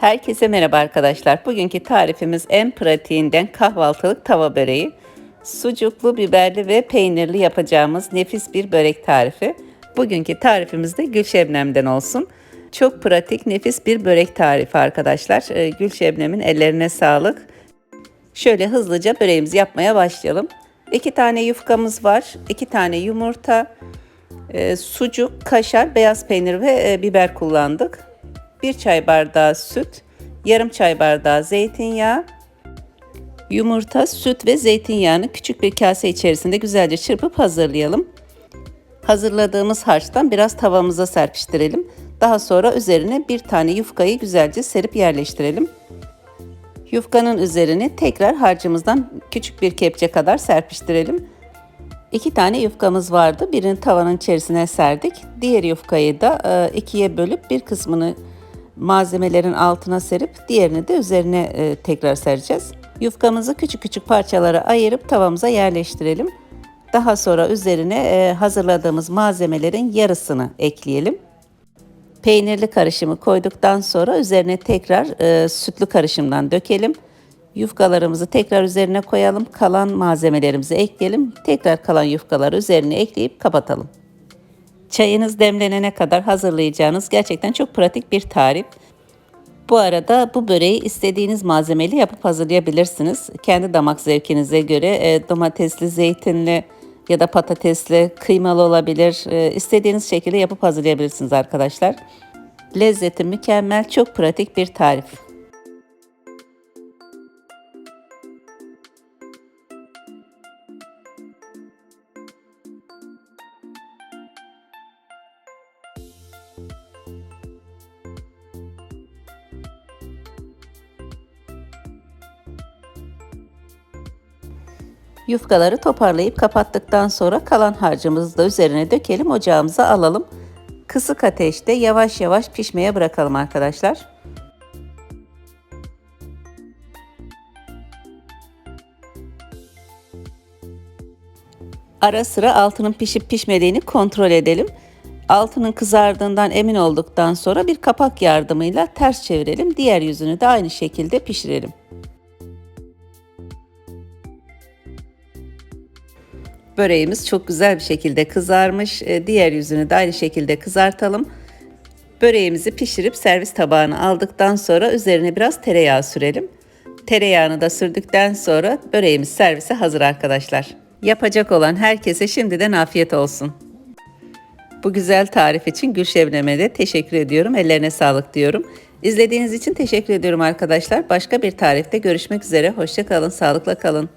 Herkese merhaba arkadaşlar. Bugünkü tarifimiz en pratiğinden kahvaltılık tava böreği. Sucuklu, biberli ve peynirli yapacağımız nefis bir börek tarifi. Bugünkü tarifimiz de Gül Şebnem'den olsun. Çok pratik, nefis bir börek tarifi arkadaşlar. Ee, Gül Şebnem'in ellerine sağlık. Şöyle hızlıca böreğimizi yapmaya başlayalım. İki tane yufkamız var, iki tane yumurta, e, sucuk, kaşar, beyaz peynir ve e, biber kullandık. 1 çay bardağı süt, yarım çay bardağı zeytinyağı, yumurta, süt ve zeytinyağını küçük bir kase içerisinde güzelce çırpıp hazırlayalım. Hazırladığımız harçtan biraz tavamıza serpiştirelim. Daha sonra üzerine bir tane yufkayı güzelce serip yerleştirelim. Yufkanın üzerine tekrar harcımızdan küçük bir kepçe kadar serpiştirelim. İki tane yufkamız vardı. Birini tavanın içerisine serdik. Diğer yufkayı da e, ikiye bölüp bir kısmını malzemelerin altına serip diğerini de üzerine e, tekrar sereceğiz. Yufkamızı küçük küçük parçalara ayırıp tavamıza yerleştirelim. Daha sonra üzerine e, hazırladığımız malzemelerin yarısını ekleyelim. Peynirli karışımı koyduktan sonra üzerine tekrar e, sütlü karışımdan dökelim. Yufkalarımızı tekrar üzerine koyalım. Kalan malzemelerimizi ekleyelim. Tekrar kalan yufkaları üzerine ekleyip kapatalım. Çayınız demlenene kadar hazırlayacağınız gerçekten çok pratik bir tarif. Bu arada bu böreği istediğiniz malzemeli yapıp hazırlayabilirsiniz. Kendi damak zevkinize göre e, domatesli, zeytinli ya da patatesli, kıymalı olabilir. E, istediğiniz şekilde yapıp hazırlayabilirsiniz arkadaşlar. Lezzeti mükemmel, çok pratik bir tarif. Yufkaları toparlayıp kapattıktan sonra kalan harcımızı da üzerine dökelim ocağımıza alalım. Kısık ateşte yavaş yavaş pişmeye bırakalım arkadaşlar. Ara sıra altının pişip pişmediğini kontrol edelim. Altının kızardığından emin olduktan sonra bir kapak yardımıyla ters çevirelim. Diğer yüzünü de aynı şekilde pişirelim. Böreğimiz çok güzel bir şekilde kızarmış. E, diğer yüzünü de aynı şekilde kızartalım. Böreğimizi pişirip servis tabağına aldıktan sonra üzerine biraz tereyağı sürelim. Tereyağını da sürdükten sonra böreğimiz servise hazır arkadaşlar. Yapacak olan herkese şimdiden afiyet olsun. Bu güzel tarif için Gülşevnem'e de teşekkür ediyorum. Ellerine sağlık diyorum. İzlediğiniz için teşekkür ediyorum arkadaşlar. Başka bir tarifte görüşmek üzere. Hoşçakalın, sağlıkla kalın.